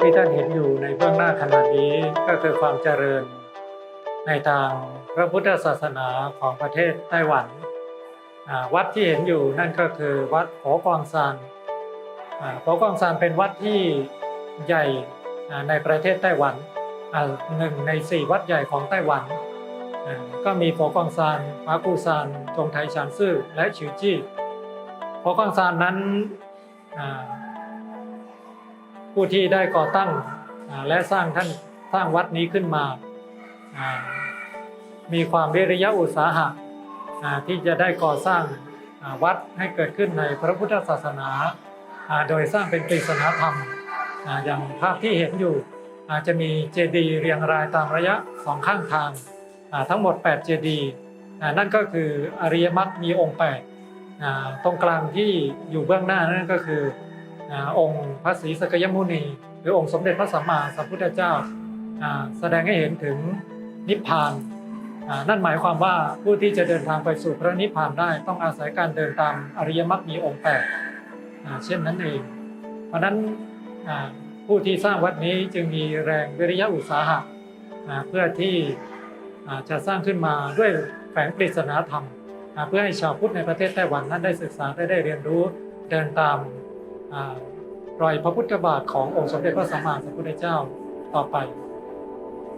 ที่ท่านเห็นอยู่ในเบื้องหน้าขณะนี้ก็คือความเจริญ ในทางพระพุทธศาสนาของประเทศไต้หวัน วัดที่เห็นอยู่นั่นก็คือวัดโผกวางซานโผกวางซานเป็นวัดที่ใหญ่ในประเทศไต้หวันหนึ่งในสี่วัดใหญ่ของไต้หวัน ก็มีโผกวางซานมากูซานจงไทชานซื่อและชิวจี้โผกวางซานนั้น ผู้ที่ได้ก่อตั้งและสร้างท่านสร้างวัดนี้ขึ้นมา มีความวิริยะอุตสาหะที่จะได้ก่อสร้างวัดให้เกิดขึ้นในพระพุทธศาสนา โดยสร้างเป็นปริศนาธรรม อย่างภาพที่เห็นอยู่อาจจะมีเจดีย์เรียงรายตามระยะสองข้างทางทั้งหมด 8 เจดีย์นั่นก็คืออริยมรรคมีองค์ 8 ตรงกลางที่อยู่เบื้องหน้านั่นก็คือ อ่าองค์พระศรีสกยมุนี หรือองค์สมเด็จพระสัมมาสัมพุทธเจ้า แสดงให้เห็นถึงนิพพาน นั่นหมายความว่าผู้ที่จะเดินทางไปสู่พระนิพพานได้ต้องอาศัยการเดินตามอริยมรรคมีองค์แปดเช่นนั้นเอง เพราะนั้นผู้ที่สร้างวัดนี้จึงมีแรงวิริยะอุตสาหะเพื่อที่จะสร้างขึ้นมาด้วยแฝงปริศนาธรรม เพื่อให้ชาวพุทธในประเทศไต้หวันนั้นได้ศึกษาได้ได้เรียนรู้เดินตาม รอยพระพุทธบาทขององค์สมเด็จพระสัมมาสัมพุทธเจ้าต่อไป